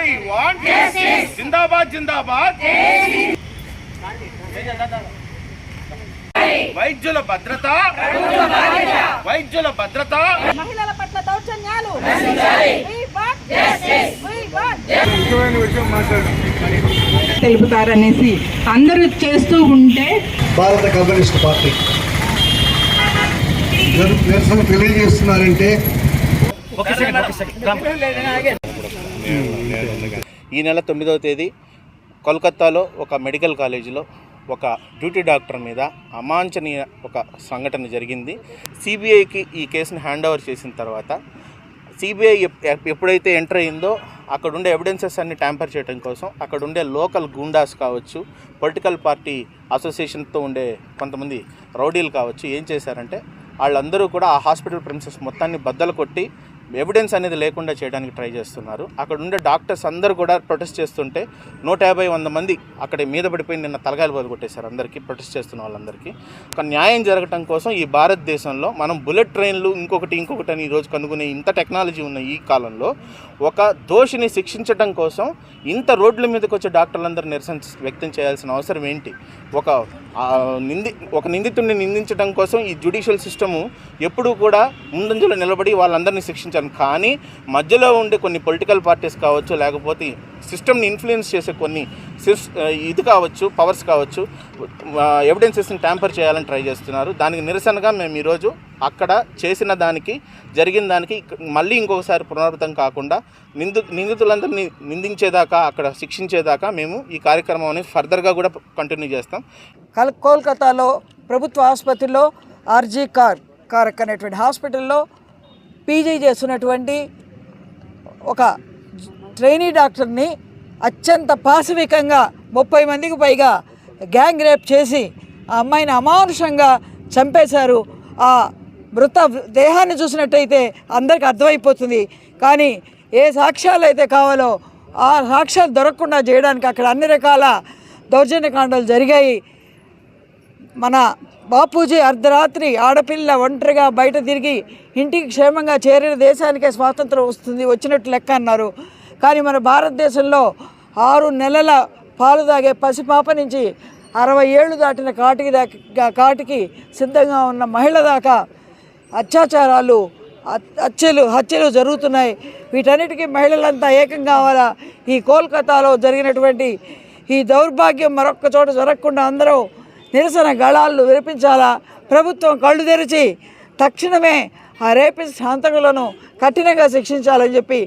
we want? జిందాబాద్ జిందాబాద్ వైద్యుల భద్రత. వైద్యుల భద్రత. మహిళల పట్ల దౌర్జన్యాలు. తెలుపుతారనేసి అందరూ చేస్తూ ఉంటే భారత కమ్యూనిస్ట్ పార్టీ. నిర- నిరసన తెలియజేస్తున్నారంటే ఈ నెల తొమ్మిదవ తేదీ కోల్కత్తాలో ఒక మెడికల్ కాలేజీలో ఒక డ్యూటీ డాక్టర్ మీద అమాంఛనీయ ఒక సంఘటన జరిగింది. సిబిఐకి ఈ కేసును హ్యాండ్ ఓవర్ చేసిన తర్వాత సిబిఐ ఎప్పుడైతే ఎంటర్ అయిందో అక్కడ ఉండే ఎవిడెన్సెస్ అన్ని ట్యాంపర్ చేయడం కోసం అక్కడ ఉండే లోకల్ గూండాస్ కావచ్చు పొలిటికల్ పార్టీ అసోసియేషన్తో ఉండే కొంతమంది రౌడీలు కావచ్చు ఏం చేశారంటే వాళ్ళందరూ కూడా ఆ హాస్పిటల్ ప్రిన్సెస్ మొత్తాన్ని బద్దలు కొట్టి ఎవిడెన్స్ అనేది లేకుండా చేయడానికి ట్రై చేస్తున్నారు. అక్కడ ఉండే డాక్టర్స్ అందరు కూడా ప్రొటెస్ట్ చేస్తుంటే నూట యాభై వంద మంది అక్కడ మీద పడిపోయి నిన్న తలగాయలు బదులు అందరికీ ప్రొటెస్ట్ చేస్తున్న వాళ్ళందరికీ. ఒక న్యాయం జరగటం కోసం ఈ భారతదేశంలో మనం బుల్లెట్ ట్రైన్లు ఇంకొకటి ఇంకొకటి అని ఈరోజు కనుగొనే ఇంత టెక్నాలజీ ఉన్న ఈ కాలంలో ఒక దోషిని శిక్షించడం కోసం ఇంత రోడ్ల మీదకి వచ్చే డాక్టర్లందరూ నిరసన వ్యక్తం చేయాల్సిన అవసరం ఏంటి? ఒక నింది ఒక నిందితుడిని నిందించడం కోసం ఈ జ్యుడిషియల్ సిస్టము ఎప్పుడూ కూడా ముందంజలో నిలబడి వాళ్ళందరినీ శిక్షించాను కానీ మధ్యలో ఉండే కొన్ని పొలిటికల్ పార్టీస్ కావచ్చు లేకపోతే సిస్టమ్ని ఇన్ఫ్లుయెన్స్ చేసే కొన్ని సిస్ ఇది కావచ్చు పవర్స్ కావచ్చు ఎవిడెన్సెస్ని ట్యాంపర్ చేయాలని ట్రై చేస్తున్నారు. దానికి నిరసనగా మేము ఈరోజు అక్కడ చేసిన దానికి జరిగిన దానికి మళ్ళీ ఇంకొకసారి పునరావృతం కాకుండా నిందు నిందితులందరినీ నిందించేదాకా అక్కడ శిక్షించేదాకా మేము ఈ కార్యక్రమం అనేది ఫర్దర్గా కూడా కంటిన్యూ చేస్తాం. కల్ కోల్కతాలో ప్రభుత్వ ఆసుపత్రిలో ఆర్జీ కార్ కారక్ అనేటువంటి హాస్పిటల్లో పీజీ చేస్తున్నటువంటి ఒక ట్రైనీ డాక్టర్ని అత్యంత పాశవికంగా ముప్పై మందికి పైగా గ్యాంగ్ రేప్ చేసి ఆ అమ్మాయిని అమానుషంగా చంపేశారు. ఆ మృత దేహాన్ని చూసినట్టయితే అందరికి అర్థమైపోతుంది. కానీ ఏ సాక్ష్యాలు అయితే కావాలో ఆ సాక్ష్యాలు దొరకకుండా చేయడానికి అక్కడ అన్ని రకాల దౌర్జన్యకాండాలు జరిగాయి. మన బాపూజీ అర్ధరాత్రి ఆడపిల్ల ఒంటరిగా బయట తిరిగి ఇంటికి క్షేమంగా చేరిన దేశానికే స్వాతంత్రం వస్తుంది వచ్చినట్టు లెక్క అన్నారు. కానీ మన భారతదేశంలో ఆరు నెలల పాలు తాగే పసిపాప నుంచి అరవై ఏళ్ళు దాటిన కాటికి దాకా కాటికి సిద్ధంగా ఉన్న మహిళ దాకా అత్యాచారాలు హత్యలు హత్యలు జరుగుతున్నాయి. వీటన్నిటికీ మహిళలంతా ఏకం కావాలా? ఈ కోల్కతాలో జరిగినటువంటి ఈ దౌర్భాగ్యం మరొక్క చోట జరగకుండా అందరూ నిరసన గళాలు విరపించాలా ప్రభుత్వం కళ్ళు తెరిచి తక్షణమే ఆ రేపిస్ట్ హంతకులను కఠినంగా శిక్షించాలని చెప్పి